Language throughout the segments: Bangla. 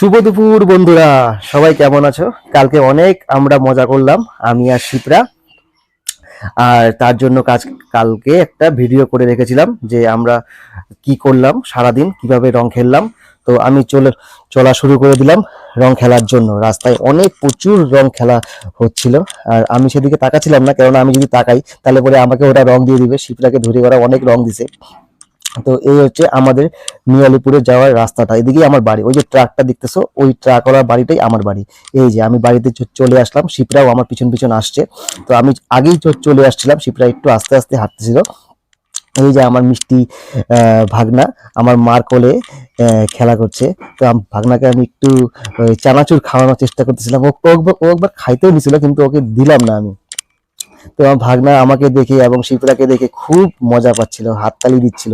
শুভ দুপুর, বন্ধুরা। সবাই কেমন আছো? কালকে অনেক আমরা মজা করলাম, আমি আর শিপ্রা। আর তার জন্য কাজ, কালকে একটা ভিডিও করে রেখেছিলাম যে আমরা কি করলাম সারাদিন, কীভাবে রং খেললাম। তো আমি চলে, চলা শুরু করে দিলাম রং খেলার জন্য। রাস্তায় অনেক প্রচুর রং খেলা হচ্ছিল। আর আমি সেদিকে তাকাচ্ছিলাম না, কেননা আমি যদি তাকাই, তাহলে পরে আমাকে ওটা রং দিয়ে দিবে। শিপ্রাকে ধরে ওরা অনেক রং দিছে। তো এই হচ্ছে আমাদের নিয়ালিপুরে যাওয়ার রাস্তাটা। এদিকেই আমার বাড়ি। ওই যে ট্রাকটা দেখতেছো, ওই ট্রাকওয়ালা বাড়িটাই আমার বাড়ি। এই যে আমি বাড়িতে চলে আসলাম, শিপরাও আমার পিছন পিছন আসছে। তো আমি আগেই চলে আসছিলাম, শিপরা একটু আস্তে আস্তে হাঁটতেছিল। এই যে আমার মিষ্টি ভাগনা, আমার মার কোলে খেলা করছে। তো ভাগনাকে আমি একটু চানাচুর খাওয়ানোর চেষ্টা করতেছিলাম। ও একবার- ও একবার খাইতেও নিছিল, কিন্তু ওকে দিলাম না আমি। তো আমার ভাগনা আমাকে দেখে এবং শিপ্রাকে দেখে খুব মজা পাচ্ছিল, হাততালি দিচ্ছিল,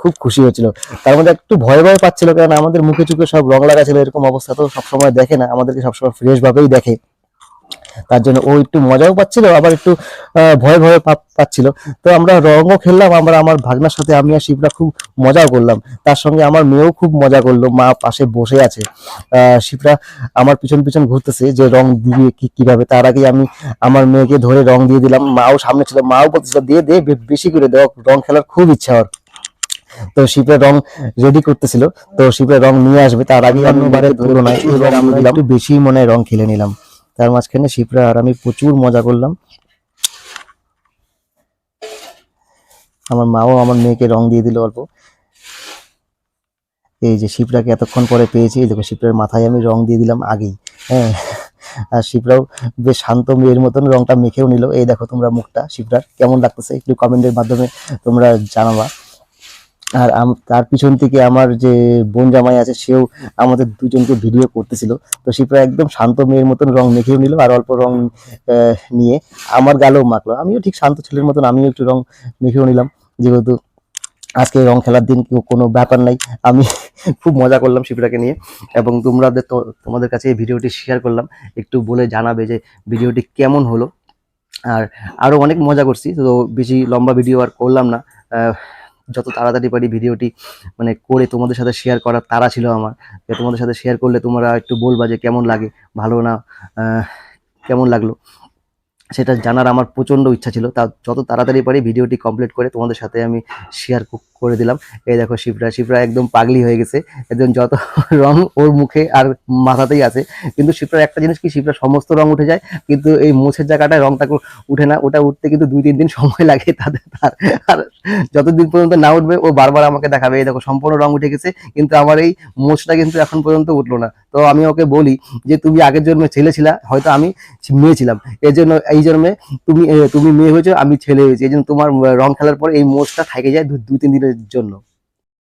খুব খুশি হচ্ছিল। তার মধ্যে একটু ভয় ভয় পাচ্ছিল কারণ আমাদের মুখে চুখে সব রং লাগা ছিল, এরকম অবস্থা তো সবসময় দেখে না, আমাদেরকে সবসময় ফ্রেশভাবেই দেখে। তার জন্য ও একটু মজাও পাচ্ছিল আবার একটু ভয় ভয় পাচ্ছিল। তো আমরা রঙও খেললাম আমরা আমার ভাগনার সাথে আমি আর শিবরা খুব মজাও করলাম। তার সঙ্গে আমার মেয়েও খুব মজা করল মা পাশে বসে আছে। আহ শিবরা আমার পিছন পিছন ঘুরতেছে যে রং দিবে কি কীভাবে। তার আগে আমি আমার মেয়েকে ধরে রং দিয়ে দিলাম মাও সামনে ছিল মাও বলতেছিল দিয়ে দে বেশি করে দেওয়া রং খেলার খুব ইচ্ছা ওর। তো শিপের রং রেডি করতেছিল তো শিপের রং নিয়ে আসবে। তার আগে আমি বারে ধরো না একটু বেশি মনে হয় রং খেলে নিলাম। তার মাঝখানে শিপরা আর আমি প্রচুর মজা করলাম। আমার মাও আমার মেয়েকে রং দিয়ে দিল অল্প। এই যে শিপরাকে এতক্ষণ পরে পেয়েছি দেখো শিপরার মাথায় আমি রং দিয়ে দিলাম আগেই হ্যাঁ। আর শিপরাও বেশ শান্ত মেয়ের মতন রংটা মেখেও নিল। এই দেখো তোমরা মুখটা শিপরার, কেমন লাগতেছে একটু কমেন্টের মাধ্যমে তোমরা জানাবা। আর তার পিছন থেকে আমার যে বোন জামাই আছে, সেও আমাদের দুজনকে ভিডিও করতেছিল। তো শিপ্রা একদম শান্ত মেয়ের মতন রং মেখেও নিল আর অল্প রং নিয়ে আমার গালেও মাখলো। আমিও ঠিক শান্ত ছেলের মতন, আমিও একটু রং মেখেও নিলাম। যেহেতু আজকে রং খেলার দিন, কেউ কোনো ব্যাপার নাই। আমি খুব মজা করলাম শিপ্রাকে নিয়ে। এবং তোমরা তোমাদের কাছে এই ভিডিওটি শেয়ার করলাম। একটু বলে জানাবে যে ভিডিওটি কেমন হলো। আর আরও অনেক মজা করছি। তো বেশি লম্বা ভিডিও আর করলাম না। যত তাড়াতাড়ি পারি ভিডিওটি মানে করে তোমাদের সাথে শেয়ার করার তারা ছিল আমার। যে তোমাদের সাথে শেয়ার করলে তোমরা একটু বলবা যে কেমন লাগে, ভালো না কেমন লাগল? সেটা জানার আমার প্রচণ্ড ইচ্ছা ছিল। তা যত তাড়াতাড়ি পারি ভিডিওটি কমপ্লিট করে তোমাদের সাথে আমি শেয়ার করে দিলাম। এই দেখো শিবরা শিবরা একদম পাগলি হয়ে গেছে। একদম যত রং ওর মুখে আর মাথাতেই আছে। কিন্তু শিবরার একটা জিনিস কি, শিবরা সমস্ত রং উঠে যায়, কিন্তু এই মোছের জায়গাটায় রংটা উঠে না। ওটা উঠতে কিন্তু দুই, তিন দিন সময় লাগে তাদের তার আর যতদিন পর্যন্ত না উঠবে, ও বারবার আমাকে দেখাবে। এই দেখো সম্পূর্ণ রং উঠে গেছে, কিন্তু আমার এই মোচটা কিন্তু এখন পর্যন্ত উঠল না। তো আমি ওকে বলি যে, তুমি আগের জন্মে ছেলে ছিলা, হয়তো আমি মেয়ে ছিলাম। এই জন্য, এই জন্মে তুমি তুমি মেয়ে হয়েছো, আমি ছেলে হয়েছি। এই জন্য তোমার রং খেলার পর এই মোচটা থেকে যায় দুই, তিন দিনের জন্য